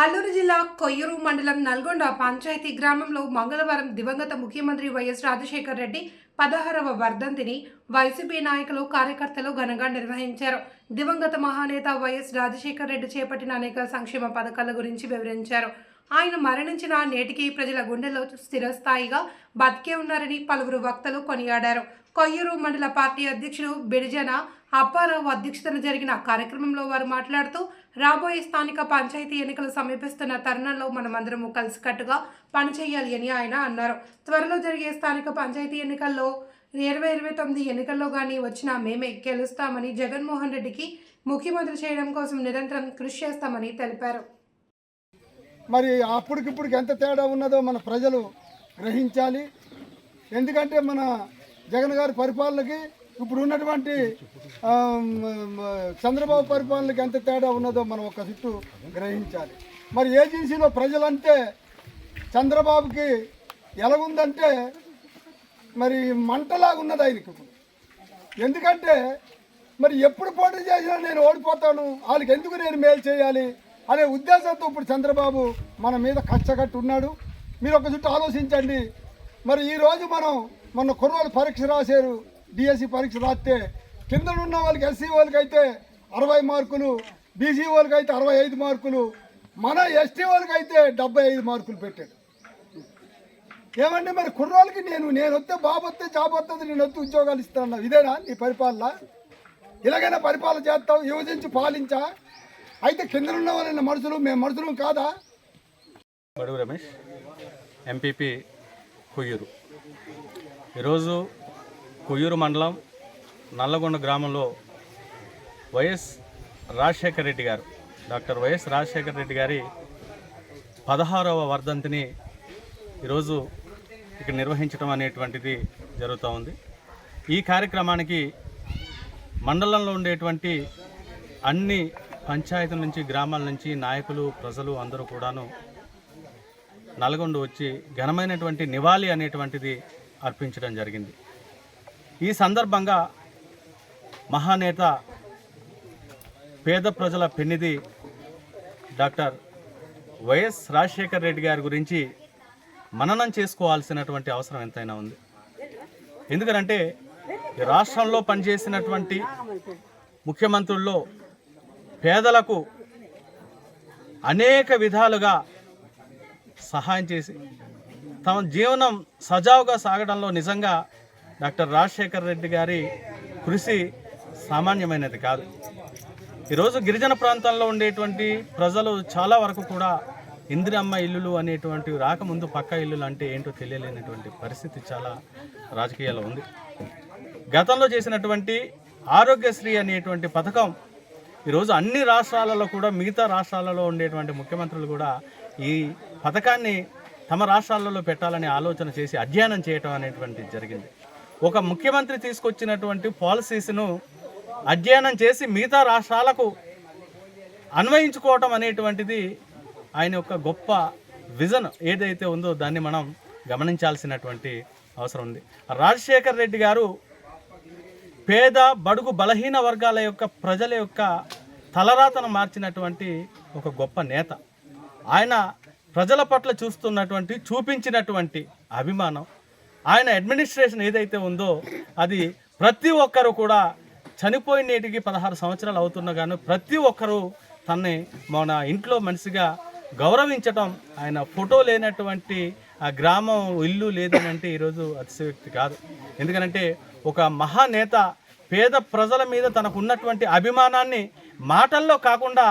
అల్లూరు జిల్లా కొయ్యూరు మండలం నల్గొండ పంచాయతీ గ్రామంలో మంగళవారం దివంగత ముఖ్యమంత్రి వైఎస్ రాజశేఖర్ రెడ్డి పదహారవ వర్ధంతిని వైసీపీ నాయకులు కార్యకర్తలు ఘనంగా నిర్వహించారు. దివంగత మహానేత వైఎస్ రాజశేఖర రెడ్డి చేపట్టిన అనేక సంక్షేమ పథకాల గురించి వివరించారు. ఆయన మరణించిన నేటికి ప్రజల గుండెల్లో స్థిరస్థాయిగా బతికే ఉన్నారని పలువురు వక్తలు కొనియాడారు. కొయ్యూరు మండల పార్టీ అధ్యక్షుడు బిడిజన అప్పారావు అధ్యక్షతన జరిగిన కార్యక్రమంలో వారు మాట్లాడుతూ రాబోయే స్థానిక పంచాయతీ ఎన్నికలు సమీపిస్తున్న తరుణంలో మనమందరము కలిసికట్టుగా పనిచేయాలి అని ఆయన అన్నారు. త్వరలో జరిగే స్థానిక పంచాయతీ ఎన్నికల్లో ఇరవై ఇరవై తొమ్మిది ఎన్నికల్లో కానీ వచ్చినా మేమే గెలుస్తామని జగన్మోహన్ రెడ్డికి ముఖ్యమంత్రి చేయడం కోసం నిరంతరం కృషి చేస్తామని తెలిపారు. మరి అప్పటికిప్పుడు ఎంత తేడా ఉన్నదో మన ప్రజలు గ్రహించాలి. ఎందుకంటే మన జగన్ గారి పరిపాలనకి ఇప్పుడు ఉన్నటువంటి చంద్రబాబు పరిపాలనకి ఎంత తేడా ఉన్నదో మనం ఒక చుట్టూ గ్రహించాలి. మరి ఏజెన్సీలో ప్రజలంటే చంద్రబాబుకి ఎలాగుందంటే మరి మంటలాగా ఉన్నది ఆయనకి. ఎందుకంటే మరి ఎప్పుడు పోటీ చేసినా నేను ఓడిపోతాను వాళ్ళకి ఎందుకు నేను మేలు చేయాలి అనే ఉద్దేశంతో ఇప్పుడు చంద్రబాబు మన మీద కచ్చగట్టు ఉన్నాడు. మీరు ఒక చుట్టూ ఆలోచించండి. మరి ఈరోజు మనం మొన్న కుర్రోలు పరీక్ష రాశారు. డిఎస్సి పరీక్ష రాస్తే కింద ఉన్న వాళ్ళకి ఎస్సీ వాళ్ళకి అయితే అరవై మార్కులు బీసీ వాళ్ళకి అయితే అరవై ఐదు మార్కులు మన ఎస్టీ వాళ్ళకి అయితే డెబ్బై ఐదు మార్కులు పెట్టాడు ఏమంటే మరి కుర్రాళ్ళకి నేను నేను వస్తే బాబు వస్తే జాబ్ వస్తుంది నేను వస్తే ఉద్యోగాలు ఇస్తాను ఇదేనా నీ పరిపాలన? ఇలాగైనా పరిపాలన చేస్తావు యువజించి పాలించా? అయితే కింద ఉన్న మనుషులు మేము మనుషులు కాదా? బడుగు రమేష్ ఎంపీపీ కొయ్యూరు ఈరోజు కొయ్యూరు మండలం నల్లగొండ గ్రామంలో వైఎస్ రాజశేఖర రెడ్డి గారు డాక్టర్ వైఎస్ రాజశేఖర రెడ్డి గారి పదహారవ వర్ధంతిని ఈరోజు ఇక్కడ నిర్వహించడం అనేటువంటిది జరుగుతూ ఉంది. ఈ కార్యక్రమానికి మండలంలో ఉండేటువంటి అన్ని పంచాయతీల నుంచి గ్రామాల నుంచి నాయకులు ప్రజలు అందరూ కూడాను నల్గొండ వచ్చి ఘనమైనటువంటి నివాళి అనేటువంటిది అర్పించడం జరిగింది. ఈ సందర్భంగా మహానేత పేద ప్రజల పెన్నిధి డాక్టర్ వైఎస్ రాజశేఖర్ రెడ్డి గారి గురించి మననం చేసుకోవాల్సినటువంటి అవసరం ఎంతైనా ఉంది. ఎందుకనంటే రాష్ట్రంలో పనిచేసినటువంటి ముఖ్యమంత్రుల్లో పేదలకు అనేక విధాలుగా సహాయం చేసి తమ జీవనం సజావుగా సాగడంలో నిజంగా డాక్టర్ రాజశేఖర్ రెడ్డి గారి కృషి సామాన్యమైనది కాదు. ఈరోజు గిరిజన ప్రాంతాల్లో ఉండేటువంటి ప్రజలు చాలా వరకు కూడా ఇందిరమ్మ ఇల్లులు అనేటువంటి రాకముందు పక్క ఇల్లులు అంటే ఏంటో తెలియలేనటువంటి పరిస్థితి చాలా రాజకీయాల్లో ఉంది. గతంలో చేసినటువంటి ఆరోగ్యశ్రీ అనేటువంటి పథకం ఈరోజు అన్ని రాష్ట్రాలలో కూడా మిగతా రాష్ట్రాలలో ఉండేటువంటి ముఖ్యమంత్రులు కూడా ఈ పథకాన్ని తమ రాష్ట్రాలలో పెట్టాలని ఆలోచన చేసి అధ్యయనం చేయటం అనేటువంటిది జరిగింది. ఒక ముఖ్యమంత్రి తీసుకొచ్చినటువంటి పాలసీస్ను అధ్యయనం చేసి మిగతా రాష్ట్రాలకు అన్వయించుకోవటం అనేటువంటిది ఆయన యొక్క గొప్ప విజన్ ఏదైతే ఉందో దాన్ని మనం గమనించాల్సినటువంటి అవసరం ఉంది. రాజశేఖర్ రెడ్డి గారు పేద బడుగు బలహీన వర్గాల యొక్క ప్రజల యొక్క తలరాతను మార్చినటువంటి ఒక గొప్ప నేత. ఆయన ప్రజల పట్ల చూస్తున్నటువంటి చూపించినటువంటి అభిమానం. ఆయన అడ్మినిస్ట్రేషన్ ఏదైతే ఉందో అది ప్రతి ఒక్కరు కూడా చనిపోయిన నేటికి పదహారు సంవత్సరాలు అవుతున్నా కానీ ప్రతి ఒక్కరూ తన్ని మన ఇంట్లో మనిషిగా గౌరవించటం ఆయన ఫోటో లేనటువంటి ఆ గ్రామం ఇల్లు లేదని అంటే ఈరోజు అతిశయోక్తి కాదు. ఎందుకనంటే ఒక మహానేత పేద ప్రజల మీద తనకు ఉన్నటువంటి అభిమానాన్ని మాటల్లో కాకుండా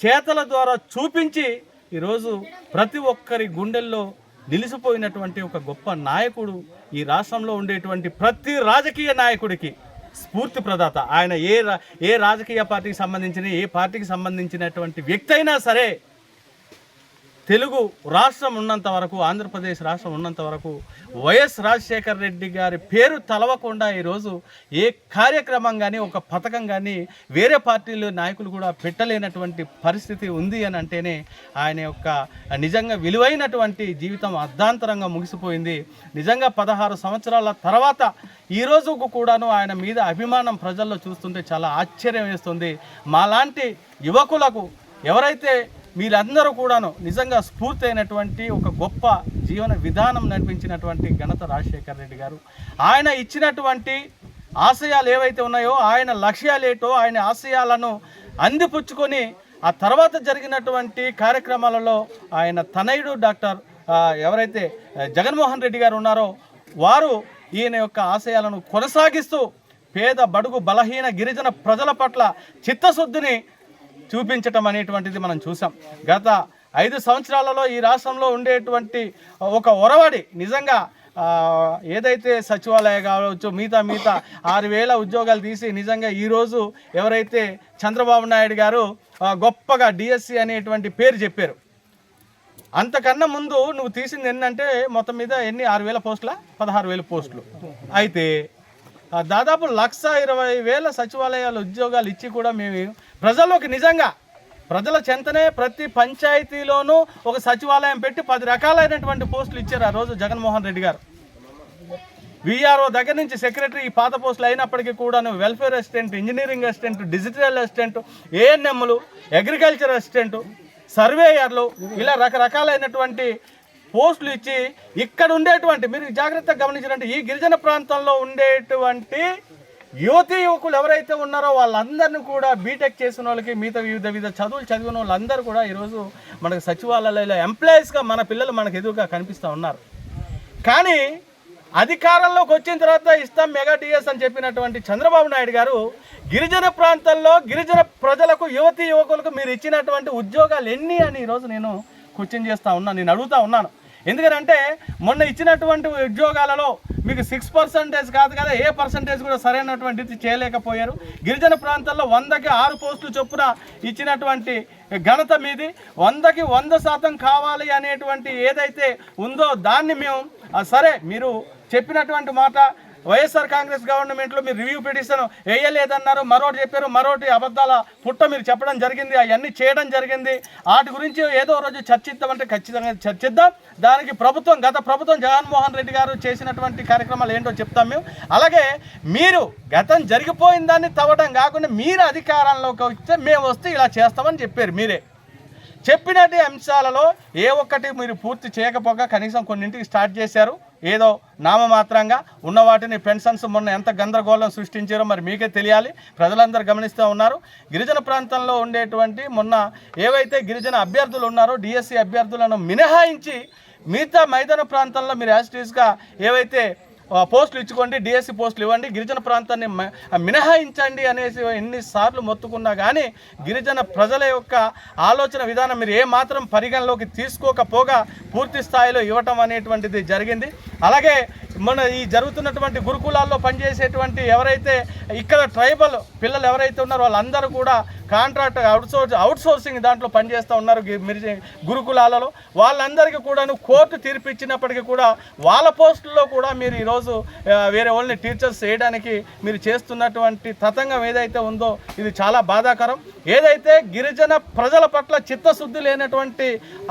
చేతల ద్వారా చూపించి ఈరోజు ప్రతి ఒక్కరి గుండెల్లో నిలిచిపోయినటువంటి ఒక గొప్ప నాయకుడు ఈ రాష్ట్రంలో ఉండేటువంటి ప్రతి రాజకీయ నాయకుడికి స్ఫూర్తి ప్రదాత. ఆయన ఏ రా- ఏ రాజకీయ పార్టీకి సంబంధించిన ఏ పార్టీకి సంబంధించినటువంటి వ్యక్తి అయినా సరే తెలుగు రాష్ట్రం ఉన్నంత వరకు ఆంధ్రప్రదేశ్ రాష్ట్రం ఉన్నంత వరకు వైఎస్ రాజశేఖర రెడ్డి గారి పేరు తలవకుండా ఈరోజు ఏ కార్యక్రమం కానీ ఒక పథకం కానీ వేరే పార్టీలు నాయకులు కూడా పెట్టలేనటువంటి పరిస్థితి ఉంది అని అంటేనే ఆయన యొక్క నిజంగా విలువైనటువంటి జీవితం అర్ధాంతరంగా ముగిసిపోయింది. నిజంగా పదహారు సంవత్సరాల తర్వాత ఈ రోజుకు కూడాను ఆయన మీద అభిమానం ప్రజల్లో చూస్తుంటే చాలా ఆశ్చర్యం వేస్తుంది. మాలాంటి యువకులకు ఎవరైతే మీరందరూ కూడాను నిజంగా స్ఫూర్తి అయినటువంటి ఒక గొప్ప జీవన విధానం నడిపించినటువంటి ఘనత రాజశేఖర రెడ్డి గారు. ఆయన ఇచ్చినటువంటి ఆశయాలు ఏవైతే ఉన్నాయో ఆయన లక్ష్యాలు ఏటో ఆయన ఆశయాలను అందిపుచ్చుకొని ఆ తర్వాత జరిగినటువంటి కార్యక్రమాలలో ఆయన తనయుడు డాక్టర్ ఎవరైతే జగన్మోహన్ రెడ్డి గారు ఉన్నారో వారు ఈయన యొక్క ఆశయాలను కొనసాగిస్తూ పేద బడుగు బలహీన గిరిజన ప్రజల పట్ల చిత్తశుద్ధిని చూపించటం అనేటువంటిది మనం చూసాం. గత ఐదు సంవత్సరాలలో ఈ రాష్ట్రంలో ఉండేటువంటి ఒక ఒరవడి నిజంగా ఏదైతే సచివాలయ కావచ్చు మిగతా మిగతా ఆరు వేల ఉద్యోగాలు తీసి నిజంగా ఈరోజు ఎవరైతే చంద్రబాబు నాయుడు గారు గొప్పగా డిఎస్సి అనేటువంటి పేరు చెప్పారు. అంతకన్నా ముందు నువ్వు తీసింది ఏంటంటే మొత్తం మీద ఎన్ని? ఆరు వేల పోస్టుల? పదహారు వేల పోస్టులు. అయితే దాదాపు లక్ష ఇరవై వేల సచివాలయాల ఉద్యోగాలు ఇచ్చి కూడా మేము ప్రజల్లోకి నిజంగా ప్రజల చెంతనే ప్రతి పంచాయతీలోనూ ఒక సచివాలయం పెట్టి పది రకాలైనటువంటి పోస్టులు ఇచ్చారు ఆ రోజు జగన్మోహన్ రెడ్డి గారు. విఆర్ఓ దగ్గర నుంచి సెక్రటరీ ఈ పాత పోస్టులు అయినప్పటికీ కూడాను welfare assistant engineering assistant digital assistant ఏఎన్ఎంలు అగ్రికల్చర్ అసిస్టెంట్ సర్వేయర్లు ఇలా రకరకాలైనటువంటి పోస్టులు ఇచ్చి ఇక్కడ ఉండేటువంటి మీరు జాగ్రత్తగా గమనించారంటే ఈ గిరిజన ప్రాంతంలో ఉండేటువంటి యువతి యువకులు ఎవరైతే ఉన్నారో వాళ్ళందరినీ కూడా బీటెక్ చేసిన వాళ్ళకి మిగతా వివిధ వివిధ చదువులు చదివిన వాళ్ళందరూ కూడా ఈరోజు మనకు సచివాలయాల్లో ఎంప్లాయీస్గా మన పిల్లలు మనకు ఎదురుగా కనిపిస్తూ ఉన్నారు. కానీ అధికారంలోకి వచ్చిన తర్వాత ఇస్తాం మెగా టీఎస్ అని చెప్పినటువంటి చంద్రబాబు నాయుడు గారు గిరిజన ప్రాంతాల్లో గిరిజన ప్రజలకు యువతి యువకులకు మీరు ఇచ్చినటువంటి ఉద్యోగాలు ఎన్ని అని ఈరోజు నేను క్వశ్చన్ చేస్తా ఉన్నాను నేను అడుగుతా ఉన్నాను. ఎందుకంటే మొన్న ఇచ్చినటువంటి ఉద్యోగాలలో మీకు సిక్స్ పర్సెంటేజ్ కాదు కదా ఏ పర్సంటేజ్ కూడా సరైనటువంటిది చేయలేకపోయారు. గిరిజన ప్రాంతాల్లో వందకి ఆరు పోస్టులు చొప్పున ఇచ్చినటువంటి ఘనత మీది. వందకి వంద శాతం కావాలి అనేటువంటి ఏదైతే ఉందో దాన్ని మేము సరే మీరు చెప్పినటువంటి మాట వైఎస్ఆర్ కాంగ్రెస్ గవర్నమెంట్లో మీరు రివ్యూ పిటిషన్ వేయలేదన్నారు. మరోటి చెప్పారు మరోటి అబద్ధాల పుట్ట మీరు చెప్పడం జరిగింది. అవన్నీ చేయడం జరిగింది. వాటి గురించి ఏదో రోజు చర్చిద్దామంటే ఖచ్చితంగా చర్చిద్దాం. దానికి ప్రభుత్వం గత ప్రభుత్వం జగన్మోహన్ రెడ్డి గారు చేసినటువంటి కార్యక్రమాలు ఏంటో చెప్తాం మేము. అలాగే మీరు గతం జరిగిపోయిన దాన్ని తవ్వడం కాకుండా మీరు అధికారంలోకి వస్తే మేము వస్తే ఇలా చేస్తామని చెప్పారు మీరే. చెప్పినటి అంశాలలో ఏ ఒక్కటి మీరు పూర్తి చేయకపోగా కనీసం కొన్నింటికి స్టార్ట్ చేశారు. ఏదో నామమాత్రంగా ఉన్న వాటిని పెన్షన్స్ మొన్న ఎంత గందరగోళం సృష్టించారో మరి మీకే తెలియాలి. ప్రజలందరూ గమనిస్తూ ఉన్నారు. గిరిజన ప్రాంతంలో ఉండేటువంటి మొన్న ఏవైతే గిరిజన అభ్యర్థులు ఉన్నారో డిఎస్సి అభ్యర్థులను మినహాయించి మిగతా మైదాన ప్రాంతంలో మీరు యాజిటీస్గా ఏవైతే పోస్టులు ఇచ్చుకోండి డిఎస్సి పోస్టులు ఇవ్వండి గిరిజన ప్రాంతాన్ని మినహాయించండి అనేసి ఎన్నిసార్లు మొత్తుకున్నా కానీ గిరిజన ప్రజల యొక్క ఆలోచన విధానం మీరు ఏ మాత్రం పరిగణలోకి తీసుకోకపోగా పూర్తి స్థాయిలో ఇవ్వటం అనేటువంటిది జరిగింది. అలాగే మన ఈ జరుగుతున్నటువంటి గురుకులాల్లో పనిచేసేటువంటి ఎవరైతే ఇక్కడ ట్రైబల్ పిల్లలు ఎవరైతే ఉన్నారో వాళ్ళందరూ కూడా కాంట్రాక్ట్ అవుట్సోర్స్ అవుట్సోర్సింగ్ దాంట్లో పనిచేస్తూ ఉన్నారు గురుకులాలలో. వాళ్ళందరికీ కూడాను కోర్టు తీర్పు ఇచ్చినప్పటికీ కూడా వాళ్ళ పోస్టుల్లో కూడా మీరు ఈరోజు వేరే వాళ్ళని టీచర్స్ చేయడానికి మీరు చేస్తున్నటువంటి తతంగం ఏదైతే ఉందో ఇది చాలా బాధాకరం. ఏదైతే గిరిజన ప్రజల పట్ల చిత్తశుద్ధి లేనటువంటి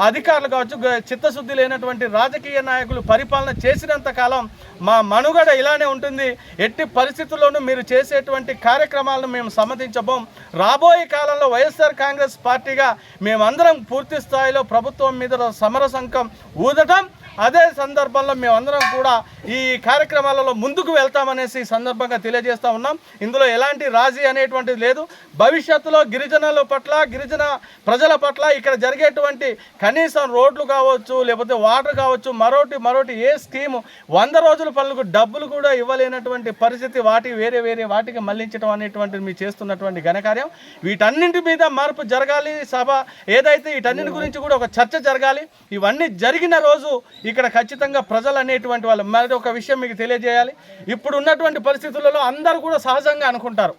అధికారులు కావచ్చు చిత్తశుద్ధి లేనటువంటి రాజకీయ నాయకులు పరిపాలన చేసి చేసినంత కాలం మా మనుగడ ఇలానే ఉంటుంది. ఎట్టి పరిస్థితుల్లోనూ మీరు చేసేటువంటి కార్యక్రమాలను మేము సమ్మతించబోం రాబోయే కాలంలో వైఎస్ఆర్ కాంగ్రెస్ పార్టీగా మేమందరం పూర్తి స్థాయిలో ప్రభుత్వం మీద సమర సంఘం ఊదటం. అదే సందర్భంలో మేమందరం కూడా ఈ కార్యక్రమాలలో ముందుకు వెళ్తామనేసి సందర్భంగా తెలియజేస్తా ఉన్నాం. ఇందులో ఎలాంటి రాజీ అనేటువంటిది లేదు. భవిష్యత్తులో గిరిజనుల పట్ల గిరిజన ప్రజల పట్ల ఇక్కడ జరిగేటువంటి కనీసం రోడ్లు కావచ్చు లేకపోతే వాటర్ కావచ్చు మరోటి మరోటి ఏ స్కీము వంద రోజుల పనులకు డబ్బులు కూడా ఇవ్వలేనటువంటి పరిస్థితి వాటి వేరే వేరే వాటికి మళ్ళించడం అనేటువంటిది మీరు చేస్తున్నటువంటి ఘనకార్యం. వీటన్నింటి మీద మార్పు జరగాలి సభ ఏదైతే వీటన్నిటి గురించి కూడా ఒక చర్చ జరగాలి. ఇవన్నీ జరిగిన రోజు ఇక్కడ ఖచ్చితంగా ప్రజలు అనేటువంటి వాళ్ళు మరి ఒక విషయం మీకు తెలియజేయాలి. ఇప్పుడు ఉన్నటువంటి పరిస్థితులలో అందరూ కూడా సహజంగా అనుకుంటారు.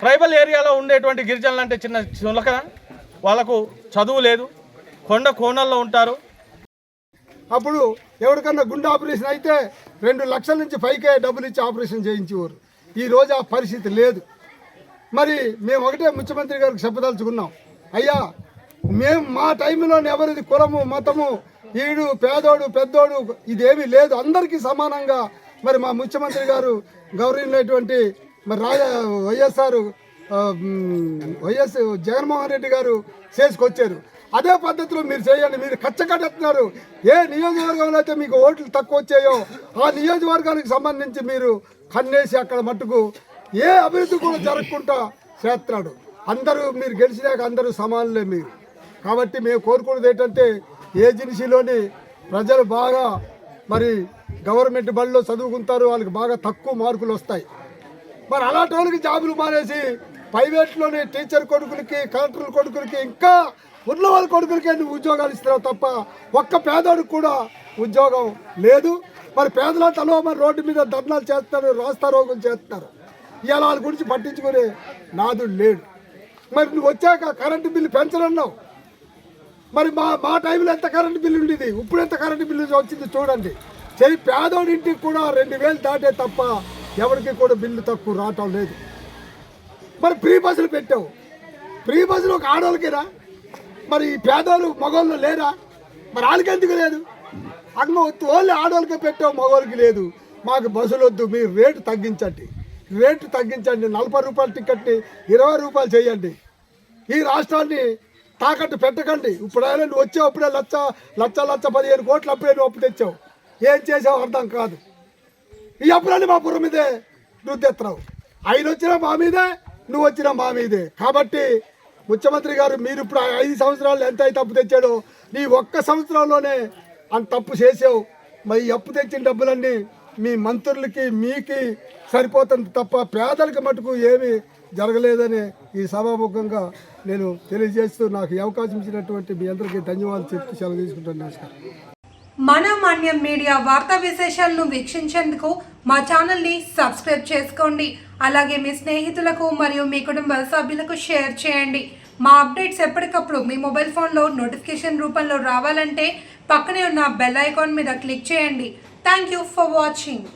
ట్రైబల్ ఏరియాలో ఉండేటువంటి గిరిజనులు అంటే చిన్న చులకన. వాళ్ళకు చదువు లేదు. కొండ కోణల్లో ఉంటారు. అప్పుడు ఎవరికన్నా గుండె ఆపరేషన్ అయితే రెండు లక్షల నుంచి పైకే డబ్బులు ఇచ్చి ఆపరేషన్ చేయించేవారు. ఈ రోజు ఆ పరిస్థితి లేదు. మరి మేము ఒకటే ముఖ్యమంత్రి గారికి చెప్పదలుచుకున్నాం. అయ్యా మేము మా టైంలో ఎవరిది కులము మతము ఈడు పేదోడు పెద్దోడు ఇదేమీ లేదు. అందరికీ సమానంగా మరి మా ముఖ్యమంత్రి గారు గౌరవించినటువంటి మరి రాజా వైఎస్ఆర్ వైఎస్ జగన్మోహన్ రెడ్డి గారు చేసుకొచ్చారు అదే పద్ధతిలో మీరు చేయండి. మీరు కచ్చకట్టేస్తున్నారు. ఏ నియోజకవర్గంలో అయితే మీకు ఓట్లు తక్కువ వచ్చాయో ఆ నియోజకవర్గానికి సంబంధించి మీరు కన్నేసి అక్కడ మట్టుకు ఏ అభివృద్ధి కూడా జరగకుండా చేస్తున్నాడు. అందరూ మీరు గెలిచినాక అందరూ సమానులే మీరు. కాబట్టి మేము కోరుకున్నది ఏంటంటే ఏజెన్సీలోని ప్రజలు బాగా మరి గవర్నమెంట్ బడిలో చదువుకుంటారు వాళ్ళకి బాగా తక్కువ మార్కులు వస్తాయి. మరి అలాంటి వాళ్ళకి జాబులు మానేసి ప్రైవేట్లోని టీచర్ కొడుకులకి కలెక్టర్ కొడుకులకి ఇంకా ఉన్న వాళ్ళ కొడుకులకే నువ్వు ఉద్యోగాలు ఇస్తున్నావు తప్ప ఒక్క పేదోడికి కూడా ఉద్యోగం లేదు. మరి పేదలంతలో మరి రోడ్డు మీద ధర్నాలు చేస్తారు రాస్తారోగం చేస్తారు ఇలా వాళ్ళ గురించి పట్టించుకునే నాదుడు లేడు. మరి నువ్వు వచ్చాక కరెంటు బిల్లు పెంచనన్నావు. మరి మా మా టైంలో ఎంత కరెంటు బిల్లు ఉండేది? ఇప్పుడు ఎంత కరెంటు బిల్లు వచ్చింది చూడండి. సరే పేదోడింటికి కూడా రెండు వేలు దాటే తప్ప ఎవరికి కూడా బిల్లు తక్కువ రావటం లేదు. మరి ఫ్రీ బస్సులు పెట్టావు. ఫ్రీ బస్సులు ఒక ఆడవాళ్ళకిరా మరి ఈ పేదోళ్ళు మగవాళ్ళు లేరా? మరి వాళ్ళకెందుకు లేదు? అమ్మ ఓన్లీ ఆడవాళ్ళకే పెట్టావు మగవాళ్ళకి లేదు. మాకు బస్సులు వద్దు మీరు రేటు తగ్గించండి. రేటు తగ్గించండి నలభై రూపాయల టికెట్ని ఇరవై రూపాయలు చేయండి. ఈ రాష్ట్రాన్ని తాకట్టు పెట్టకండి. ఇప్పుడైనా నువ్వు వచ్చావు అప్పుడే లచ్చ లచ్చ లచ్చ పదిహేను కోట్లు అప్పుడే నువ్వు అప్పు తెచ్చావు. ఏం చేసావు అర్థం కాదు. ఈ అప్పులన్నీ మా పురం మీదే నువ్వు తెత్తావు ఆయన వచ్చినా మా మీదే నువ్వు వచ్చినా మా మీదే. కాబట్టి ముఖ్యమంత్రి గారు మీరు ఇప్పుడు ఐదు సంవత్సరాలు ఎంత అయితే అప్పు తెచ్చాడో నీ ఒక్క సంవత్సరంలోనే అంత తప్పు చేసావు. మరి అప్పు తెచ్చిన డబ్బులన్నీ మీ మంత్రులకి మీకి సరిపోతుంది తప్ప పేదలకు మటుకు ఏమీ జరగలేదని ఈ సభాముఖంగా నేను తెలియజేస్తూ నాకు ఈ అవకాశం ఇచ్చినటువంటి మీ అందరికీ ధన్యవాదాలు చెప్తూ సెలవు తీసుకుంటాను. నమస్కారం. మన మాన్యం మీడియా వార్తా విశేషాలను వీక్షించేందుకు మా ఛానల్ని సబ్స్క్రైబ్ చేసుకోండి. అలాగే మీ స్నేహితులకు మరియు మీ కుటుంబ సభ్యులకు షేర్ చేయండి. మా అప్డేట్స్ ఎప్పటికప్పుడు మీ మొబైల్ ఫోన్లో నోటిఫికేషన్ రూపంలో రావాలంటే పక్కనే ఉన్న బెల్ ఐకాన్ మీద క్లిక్ చేయండి. Thank you for watching